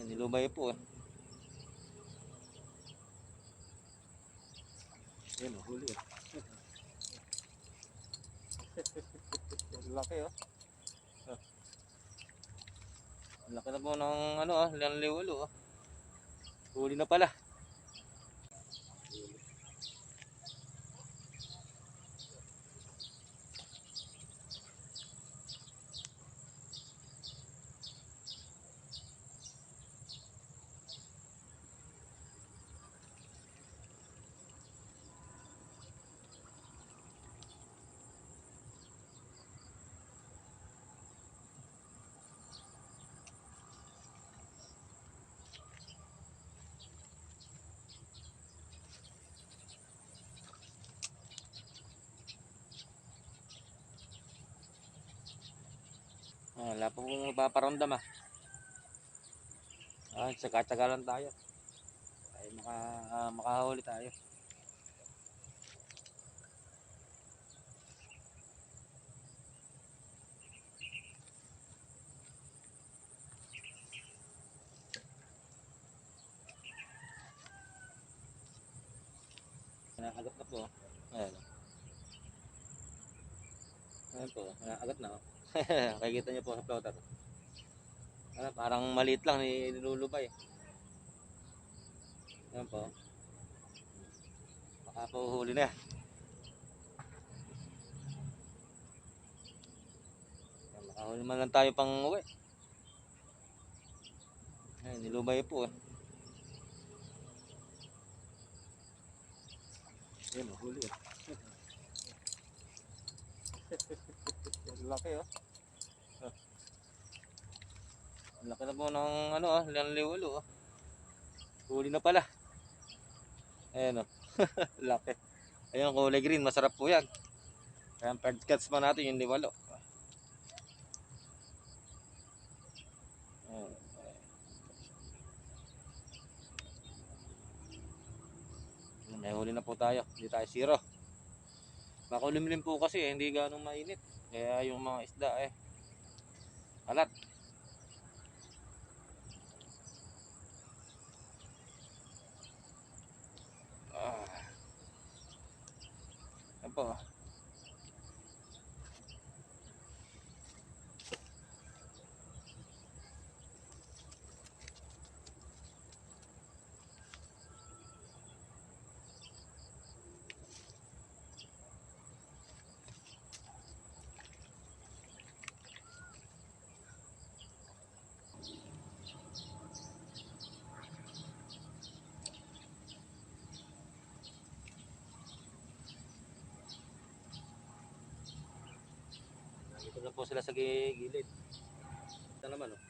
Ay, nilubay po. eh. Ayun, oh, huli. oh. Laki oh. Laki na po ng ano ah, liwalo oh. Huli na pala. Wala pa pong mapaparamdam ah. Ah, tsaka-tsaka lang tayo. Ay, maka, ah, makahuli tayo. Nakagat na po. Ayan. Ayan po, nakagat na. oh. Makikita niyo po sa floater. Ano, parang maliit lang ni nilulubay. Yan po. Baka po huli na. Yan, makahuli man lang tayo pang uwi. Ayan, nilubay po eh. Yan, huli. Laki oh. Ah. Ang laki na po ng ano ah, liang liwalo oh. Huli na pala. Ayan oh. laki. Ayun, kulay green, masarap po yan. Kaya ang third cuts pa natin yung liwalo. Ayan. May huli na po tayo. Hindi tayo zero. Makulimlim po kasi eh, hindi ganong mainit. Kaya yung mga isda eh. Alat. Po sila sa gi- gilid. Ito naman oh.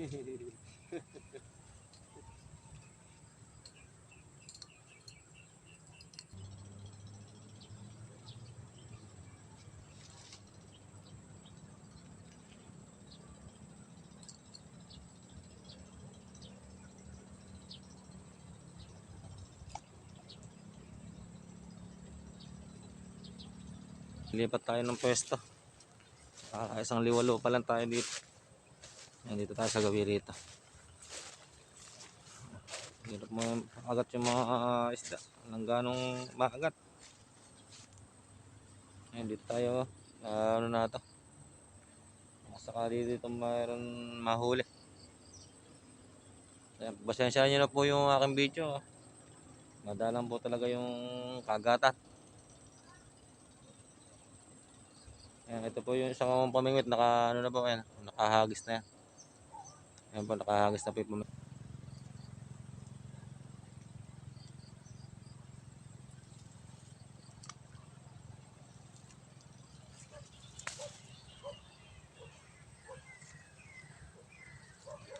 Lipat tayo ng pwesto. Ah, isang liwalo pa lang tayo dito. Ayan, dito tayo sa gabi rito. Hirap mo agat yung mga ah, isda. Walang ganong maagat. Ayan, dito tayo. Ah, ano na to? Sakali dito mayroon mahuli. Ayan, pasensya nyo na po yung aking video. ah. Madalang po talaga yung kagatan. Ayan, ito po yung isang pamingwit, naka ano na po yan, nakahagis na yan. Ayan po, nakahagis na po yung pamingwit.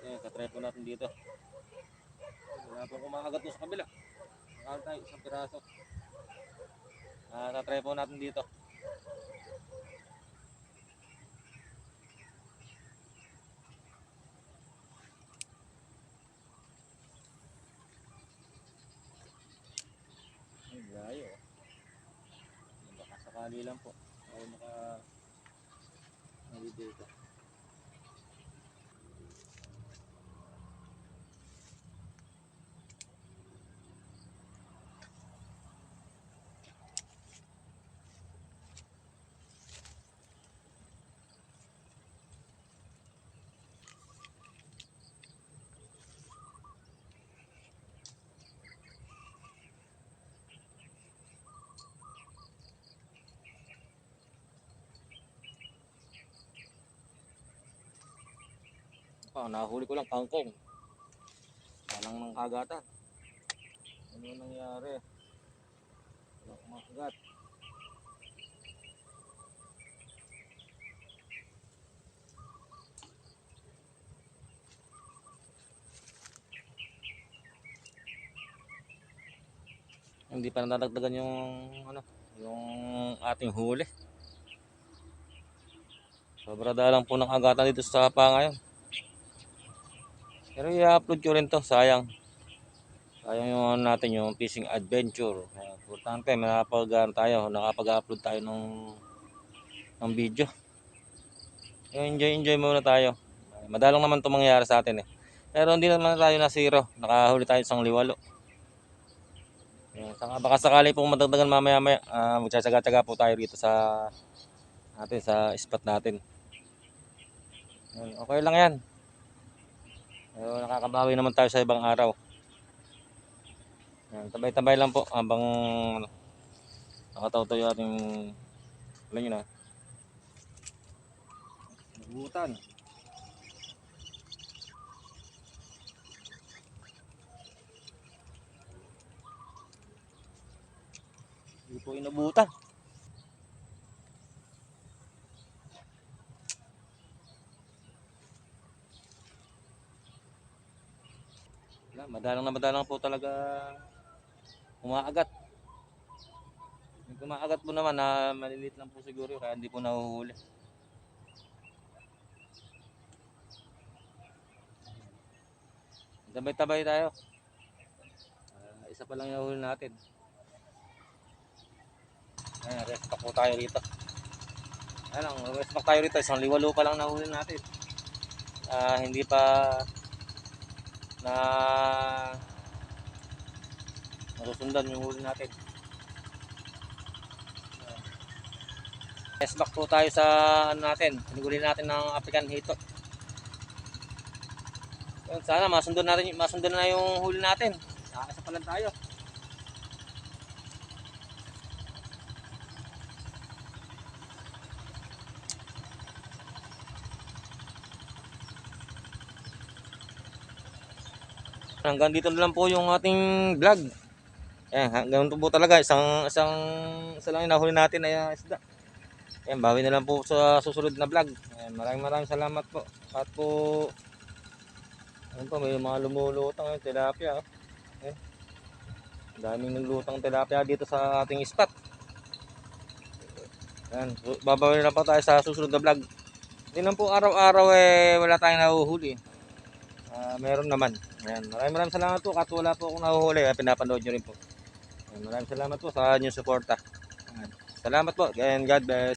Ayan, katry po natin dito. Wala po kumakagat sa kabila. Nakakagat tayo, isang piraso. Ah, tatry po natin dito. Ay, layo. oh. Sakali lang po. Ay, maka... Nalito ito. Ah, nahuli ko lang kangkong. Walang nang kagatan. Ano nangyari? Wala. Hindi pa nadadagdagan yung ano, yung ating huli. Sobra dalang po ng agatan dito sa sapa ngayon. Pero i-upload ko rin to, sayang. Sayang yung ano natin, yung fishing adventure. Importante, nakapag tayo, nakapag-upload tayo ng, ng video. Enjoy, enjoy muna tayo. Madalang naman to mangyayari sa atin eh. Pero hindi naman tayo na zero. Nakahuli tayo sa liwalo. Saka baka sakali pong madagdagan mamaya maya, uh, magtsatsaga-tsaga po tayo rito sa natin sa spot natin. Okay lang yan. Pero nakakabawi naman tayo sa ibang araw. Tabay-tabay lang po habang ano, nakataw tayo ating alam nyo na. Nagutan. Hindi po inabutan. Madalang na madalang po talaga umaagat. Yung kumaagat po naman na maliliit lang po siguro kaya hindi po nahuhuli. Tabay-tabay tayo. Ah, isa pa lang yung huli natin. Ayan, rest pack po tayo rito. Ayan lang, rest pack tayo rito. Isang liwalo pa lang nahuli natin. Ah, hindi pa na masusundan yung huli natin. Yes, back po tayo sa ano natin. Pinuguli natin ng African Hito. Sana masundan natin masundan na yung huli natin. Nakakasa pa lang tayo. Hanggang dito na lang po yung ating vlog. Ayan, hanggang po talaga. Isang, isang, isa lang nahuli natin ay ah, isda. Ayan, bawi na lang po sa susunod na vlog. Ayan, maraming maraming salamat po. At po, ayun po, may mga lumulutang yung tilapia. Oh. Ayan. Daming naglutang tilapia dito sa ating spot. Ayan, babawi na po tayo sa susunod na vlog. Hindi lang po araw-araw eh, wala tayong nahuhuli. Ah, meron naman. Ayan, maraming maraming salamat po. Kahit po akong nahuhuli, eh, pinapanood nyo rin po. Ayan, maraming salamat po sa inyong suporta. Salamat po and God bless.